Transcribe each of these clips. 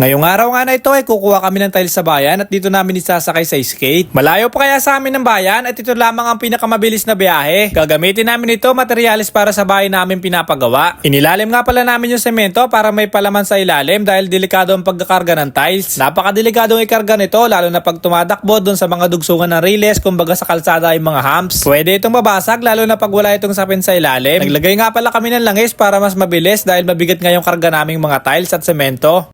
Ngayong araw nga na ito ay kukuha kami ng tiles sa bayan at dito namin isasakay sa skate. Malayo pa kaya sa amin ng bayan at ito lamang ang pinakamabilis na biyahe. Gagamitin namin ito materyales para sa bahay namin pinapagawa. Inilalim nga pala namin yung semento para may palaman sa ilalim dahil delikado ang pagkakarga ng tiles. Napakadelikadong ikarga nito lalo na pag tumadakbo doon sa mga dugsungan ng riles kumbaga sa kalsada ay mga humps. Pwede itong mabasag lalo na pag wala itong sapin sa ilalim. Naglagay nga pala kami ng langis para mas mabilis dahil mabigat nga yung karga naming mga tiles at semento.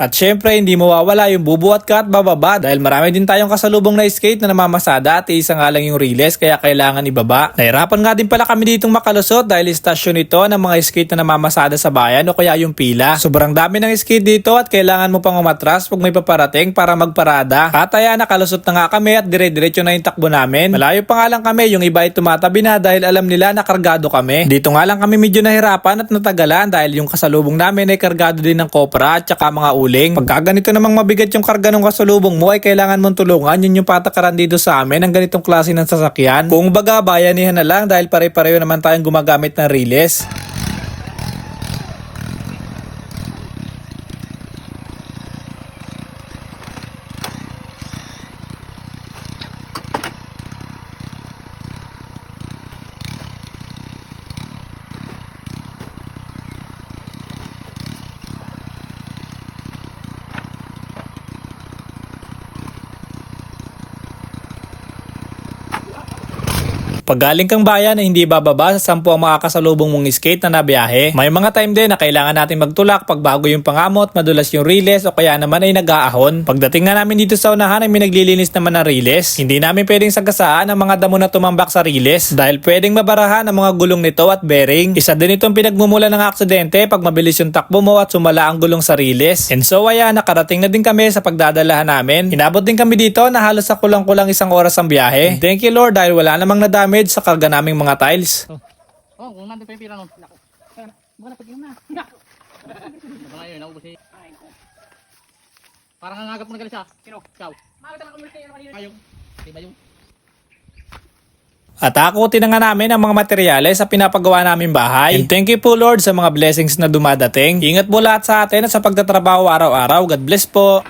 At syempre, hindi mawawala yung bubuhat ka at bababa dahil marami din tayong kasalubong na skate na namamasada at isa nga lang yung riles kaya kailangan ibaba. Nahirapan nga din pala kami ditong makalusot dahil istasyon ito ng mga skate na namamasada sa bayan o kaya yung pila. Sobrang dami ng skate dito at kailangan mo pang umatras pag may paparating para magparada. Kataya nakalusot na nga kami at dire-diretso na yung takbo namin. Malayo pa nga lang kami, yung iba ay tumatabi na dahil alam nila na kargado kami. Dito nga lang kami medyo nahirapan at natagalan dahil yung kasalubong namin ay kargado din ng kopra at saka mga uling. Pagka ganito namang mabigat yung karga ng kasalubong mo ay kailangan mong tulungan. Yun yung patakaran dito sa amin ng ganitong klase ng sasakyan. Kung baga bayanihan na lang dahil pare-pareho naman tayong gumagamit ng riles. Pag galing kang bayan ay hindi bababa sa sampu ang makakasalubong mong skate na nabiyahe. May mga time din na kailangan natin magtulak pag bago yung pangamot, madulas yung riles o kaya naman ay nag-aahon. Pagdating nga namin dito sa unahan ay may naglilinis naman ng riles. Hindi namin pwedeng sagasaan ang mga damo na tumambak sa riles dahil pwedeng mabarahan ang mga gulong nito at bearing. Isa din itong pinagmumula ng aksidente pag mabilis yung takbo mo at sumala ang gulong sa riles. And so ayan, nakarating na din kami sa pagdadalahan namin. Inabot din kami dito na halos sa kulang-kulang isang oras ang biyahe. And thank you Lord dahil wala namang na-damage sa karga naming mga tiles. Oh, kung nandun pa yung pila nun. Nako. Baka napag na. Nako. Yun, naubos eh. Parang nangagap mo na galit siya. Sino? Ikaw. Makakita lang kami kayo kanina. Ayong. Diba yung? At akutin na nga namin ang mga materyales sa pinapagawa namin bahay. And thank you po Lord sa mga blessings na dumadating. Ingat po lahat sa atin at sa pagtatrabaho araw-araw. God bless po.